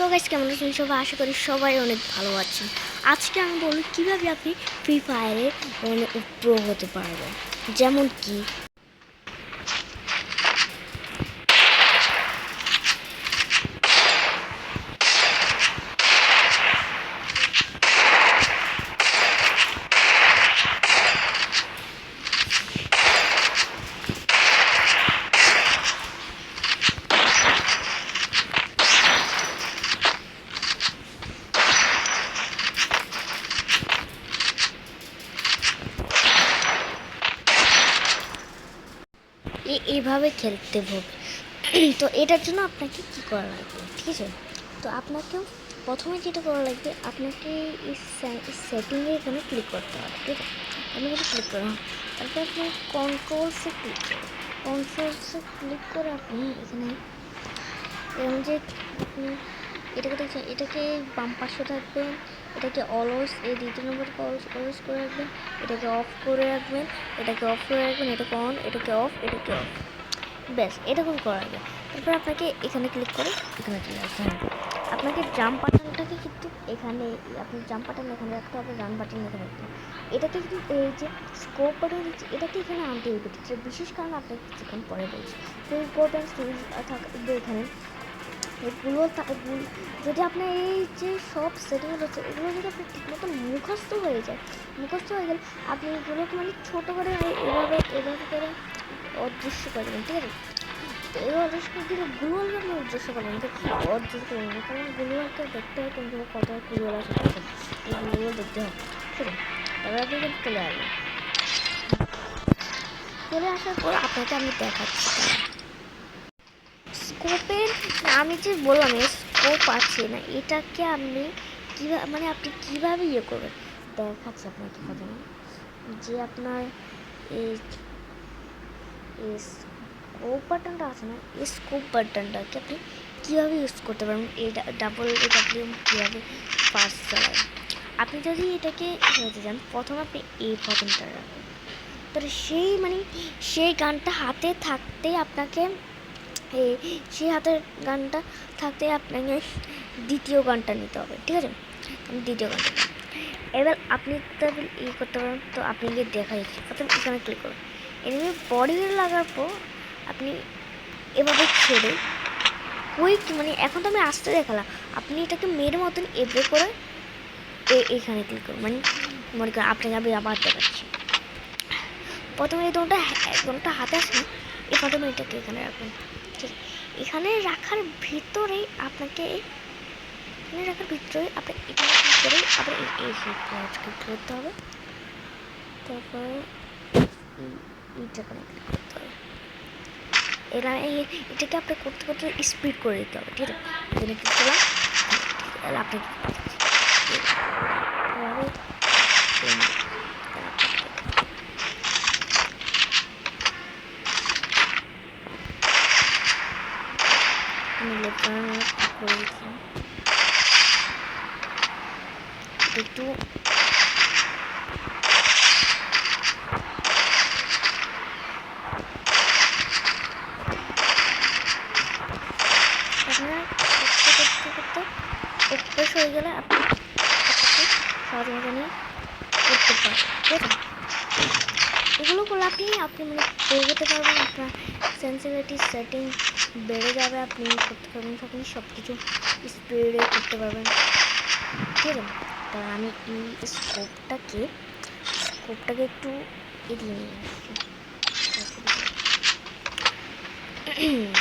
So guys কেমন আছেন সবাই? আশা করি সবাই অনেক ভালো আছেন। আজকে আমি বলব কীভাবে আপনি ফ্রি ফায়ারে মানে প্রো হতে পারবেন। যেমন কি? এইভাবে খেলতে হবে। তো এটার জন্য আপনাকে কি করা লাগবে? ঠিক আছে? তো আপনাকে প্রথমে যেটা করা লাগবে, আপনাকে এই সেটিংয়ে এখানে ক্লিক করতে হবে, ঠিক আছে? আমি এখানে ক্লিক করলাম। তারপর আপনি কন্ট্রোলসে ক্লিক করুন। কন্ট্রোলসে ক্লিক করে আপনি এখানে এরকম যে আপনি এটাকে দেখছেন, এটাকে বাম পাশে থাকবেন এটাকে অলওয়েজ এই দ্বিতীয় নম্বরকে অলওয়েজ অলওয়েজ করে রাখবেন। এটাকে অফ করে রাখবেন। এটাকে অফ করে রাখবেন। এটাকে অন এটাকে অফ এটাকে অফ ব্যাস, এরকম করা যাবে। তারপর আপনাকে এখানে ক্লিক করে এখানে চলে হবে। আপনাকে জাম্প বাটনটাকে কিন্তু এখানে, আপনি জাম্প বাটন এখানে রাখতে হবে রান বাটন এখানে রাখতে হবে। এটাকে কিন্তু এই যে স্কোপ বাটন দিচ্ছে এটাকে এখানে আনতে হবে। বিশেষ কারণে আপনাকে কিছুক্ষণ পরে বলছি। সুইচ বোর্ড থাকবে এখানে এগুলো তা- যদি আপনার এই যে সব সেটিংগুলো হচ্ছে এগুলো যদি আপনার ঠিক মতো মুখস্থ হয়ে যায়, মুখস্থ হয়ে গেলে আপনি এগুলোকে মানে ছোটো করে এভাবে এভাবে করে অদৃশ্য করে দেবেন, ঠিক আছে? এই অদৃশ্য দিলে গুগলকে আপনি অদৃশ্য করবেন অদৃশ্য করবেন না কারণ গুগলকে দেখতে হবে কোন জায়গায় কত গুগল আছে গুগল দেখতে হবে, ঠিক আছে? তারপরে আপনি চলে আসবেন। চলে আসার পর আপনাকে আমি দেখাচ্ছি। স্কোপের আমি যে বললাম স্কোপ আছে না, এটাকে আপনি কীভাবে মানে আপনি কীভাবে ইয়ে করবেন? দেখাচ্ছি আপনাকে প্রথমে যে আপনার এই স্কোপ বাটনটা আছে না, এই স্কোপ বাটনটাকে আপনি কীভাবে ইউজ করতে পারবেন? এই ডাবল এ ডাব্লিউ কীভাবে পাস চালাবেন? আপনি যদি এটাকে হতে যান, প্রথম আপনি এই বাটনটা রাখবেন। তাহলে সেই মানে সেই গানটা হাতে থাকতেই আপনাকে সেই হাতের গানটা থাকতে আপনাকে দ্বিতীয় গানটা নিতে হবে, ঠিক আছে? দ্বিতীয় গানটা এবার আপনি তারপর ই করতে পারেন, তো আপনি গিয়ে দেখা যাচ্ছে প্রথম এখানে ক্লিক করুন। এনিমে বডি লাগার পর আপনি এভাবে ছেড়ে কুইক মানে এখন তো আমি আসতে দেখালাম, আপনি এটাকে মেয়ের মতন এভাবে করে এ- এখানে ক্লিক করুন মানে মনে করেন আপনাকে আমি আবার দেখাচ্ছি। প্রথমে এই দোনটা দোনটা হাতে আসে না, এই প্রথমে এটাকে এখানে রাখবেন ঠিক এখানে রাখার ভিতরেই আপনাকে, এখানে রাখার ভিতরে আপনার এখানে ক্লিক করে এই ক্লিক করতে হবে। তারপরে এই- এইটা ক্লিক করতে হবে। এই- এটাকে আপনি করতে করতে স্পিড করে দিতে হবে, ঠিক আছে? এখানে ক্লিক করলাম আপনাকে এভাবে এই- আমি লেফট করে দিচ্ছিলাম একটু আপনার করতে করতে করতে অভ্যেস হয়ে গেলে আপনি এটাকে সহজ মতো নিয়ে করতে পারেন ঠিক আছে এগুলো করলে আপনি আপনি মানে এগোতে পারবেন, আপনার সেন্সিটিভিটি সেটিং বেড়ে যাবে, আপনি করতে পারবেন আপনি সব কিছু স্পিডে করতে পারবেন। ঠিক আছে? তা আমি এই স্কোপটাকে স্কোপটাকে একটু এগিয়ে নিয়ে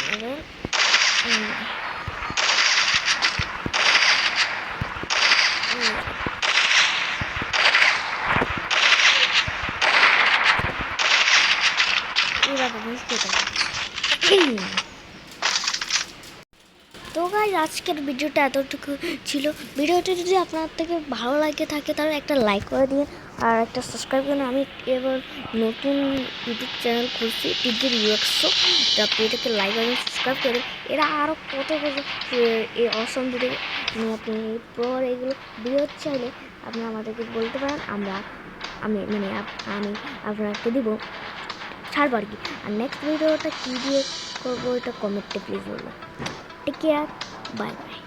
এবার এইভাবে বুঝতে পারি তো গাইজ আজকের ভিডিওটা এতটুকু ছিল। ভিডিওটা যদি আপনার থেকে ভালো লাগে থাকে, তাহলে একটা লাইক করে দিন আর একটা সাবস্ক্রাইব করুন আমি এবার নতুন ইউটিউব চ্যানেল খুলছি টিভির ইউএক্সও তো আপনি এটাকে লাইক করে সাবস্ক্রাইব করে এরা আরও কত কত এই অসম ভিডিও আপনি পর এগুলো ভিডিও চাইলে আপনি আমাদেরকে বলতে পারেন। আমরা, আমি মানে আমি আপনাকে দিব। ছাড়বো আর কি। আর নেক্সট ভিডিওটা কী দিয়ে করব, এটা কমেন্টে প্লিজ বলব। Take care bye bye